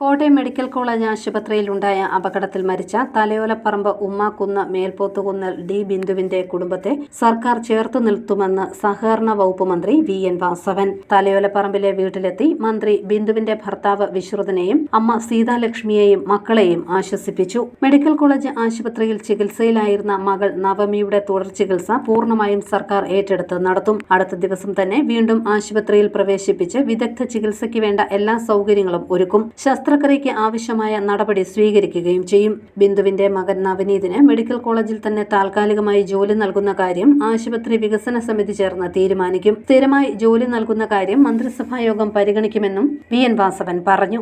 Kottayam medical college ആശുപത്രിയിലുണ്ടായ അപകടത്തിൽ മരിച്ച Thalayolaparambu ഉമ്മാക്കുന്ന് മേൽപോത്തുകുന്നൽ D ബിന്ദുവിന്റെ കുടുംബത്തെ സർക്കാർ ചേർത്തു നിർത്തുമെന്ന് സഹകരണ വകുപ്പ് മന്ത്രി വി എൻ വാസവൻ. തലയോലപ്പറമ്പിലെ വീട്ടിലെത്തി മന്ത്രി ബിന്ദുവിന്റെ ഭർത്താവ് വിശ്രുതനെയും അമ്മ സീതാലക്ഷ്മിയെയും മക്കളെയും ആശ്വസിപ്പിച്ചു. മെഡിക്കൽ കോളേജ് ആശുപത്രിയിൽ ചികിത്സയിലായിരുന്ന മകൾ നവമിയുടെ തുടർ ചികിത്സ പൂർണമായും സർക്കാർ ഏറ്റെടുത്ത് നടത്തും. അടുത്ത ദിവസം തന്നെ വീണ്ടും ആശുപത്രിയിൽ പ്രവേശിപ്പിച്ച് വിദഗ്ധ ചികിത്സയ്ക്ക് വേണ്ട എല്ലാ സൗകര്യങ്ങളും ഒരുക്കും. ശസ്ത്രക്രിയയ്ക്ക് ആവശ്യമായ നടപടി സ്വീകരിക്കുകയും ചെയ്യും. ബിന്ദുവിന്റെ മകൻ നവനീതിന് മെഡിക്കൽ കോളേജിൽ തന്നെ താൽക്കാലികമായി ജോലി നൽകുന്ന കാര്യം ആശുപത്രി വികസന സമിതി ചേർന്ന് തീരുമാനിക്കും. സ്ഥിരമായി ജോലി നൽകുന്ന കാര്യം മന്ത്രിസഭാ യോഗം പരിഗണിക്കുമെന്നും വി എൻ വാസവൻ പറഞ്ഞു.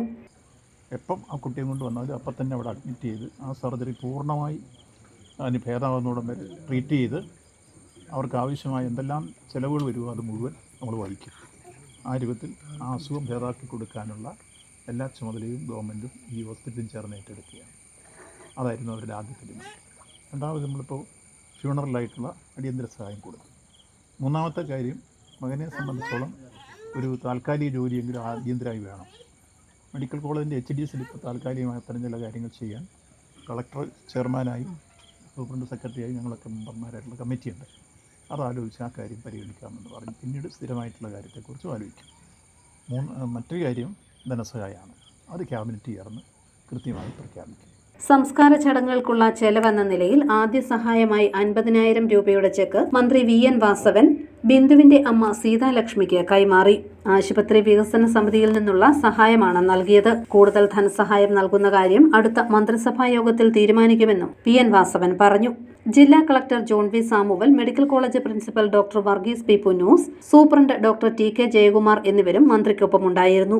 എപ്പം ആ കുട്ടിയെ കൊണ്ട് വന്നാലും അപ്പം തന്നെ അവിടെ അഡ്മിറ്റ് ചെയ്ത് ആ സർജറി പൂർണമായി അതിന് ഭേദമാകുന്നോടം വരെ ട്രീറ്റ് ചെയ്ത് അവർക്ക് ആവശ്യമായ എന്തെല്ലാം ചിലവുകൾ വരുമോ അത് മുഴുവൻ നമ്മൾ വഹിക്കും ആ രൂപത്തിൽ ആ അസുഖം ഭേദമാക്കി കൊടുക്കാനുള്ള എല്ലാ ചുമതലയും ഗവൺമെന്റും ഈ ഹോസ്പിറ്റലും ചേർന്ന് ഏറ്റെടുക്കുകയാണ്. അതായിരുന്നു അവരുടെ ആദ്യത്തെ ഡിമാൻഡ് രണ്ടാമത് നമ്മളിപ്പോൾ ഫ്യൂണറലായിട്ടുള്ള അടിയന്തര സഹായം കൊടുക്കും മൂന്നാമത്തെ കാര്യം മകനെ സംബന്ധിച്ചോളം ഒരു താൽക്കാലിക ജോലിയെങ്കിലും അടിയന്തരമായി വേണം. മെഡിക്കൽ കോളേജിന്റെ എച്ച് ഡി എസിൽ ഇപ്പോൾ താൽക്കാലികമായി അത്തരം ചില കാര്യങ്ങൾ ചെയ്യാൻ കളക്ടർ ചെയർമാനായും സൂപ്രണ്ട് സെക്രട്ടറിയായും ഞങ്ങളൊക്കെ മെമ്പർമാരായിട്ടുള്ള കമ്മിറ്റിയുണ്ട്. അത് ആലോചിച്ച് ആ കാര്യം പരിഗണിക്കാമെന്ന് പറഞ്ഞു. പിന്നീട് സ്ഥിരമായിട്ടുള്ള കാര്യത്തെക്കുറിച്ചും ആലോചിക്കും. മൂന്ന് മറ്റൊരു കാര്യം ധനസഹായമാണ് അത് ക്യാബിനറ്റ് ചേർന്ന് കൃത്യമായി പ്രഖ്യാപിക്കും. സംസ്കാര ചടങ്ങുകൾക്കുള്ള ചെലവെന്ന നിലയിൽ ആദ്യ സഹായമായി അൻപതിനായിരം രൂപയുടെ ചെക്ക് മന്ത്രി വി എൻ വാസവൻ ബിന്ദുവിന്റെ അമ്മ സീതാലക്ഷ്മിക്ക് കൈമാറി. ആശുപത്രി വികസന സമിതിയിൽ നിന്നുള്ള സഹായമാണ് നൽകിയത്. കൂടുതൽ ധനസഹായം നൽകുന്ന കാര്യം അടുത്ത മന്ത്രിസഭാ യോഗത്തിൽ തീരുമാനിക്കുമെന്നും പി എൻ വാസവൻ പറഞ്ഞു. ജില്ലാ collector John V Samuel medical college principal doctor Varghese P Punnoose superintendent doctor T K Jayakumar എന്നിവരും മന്ത്രിക്കൊപ്പമുണ്ടായിരുന്നു.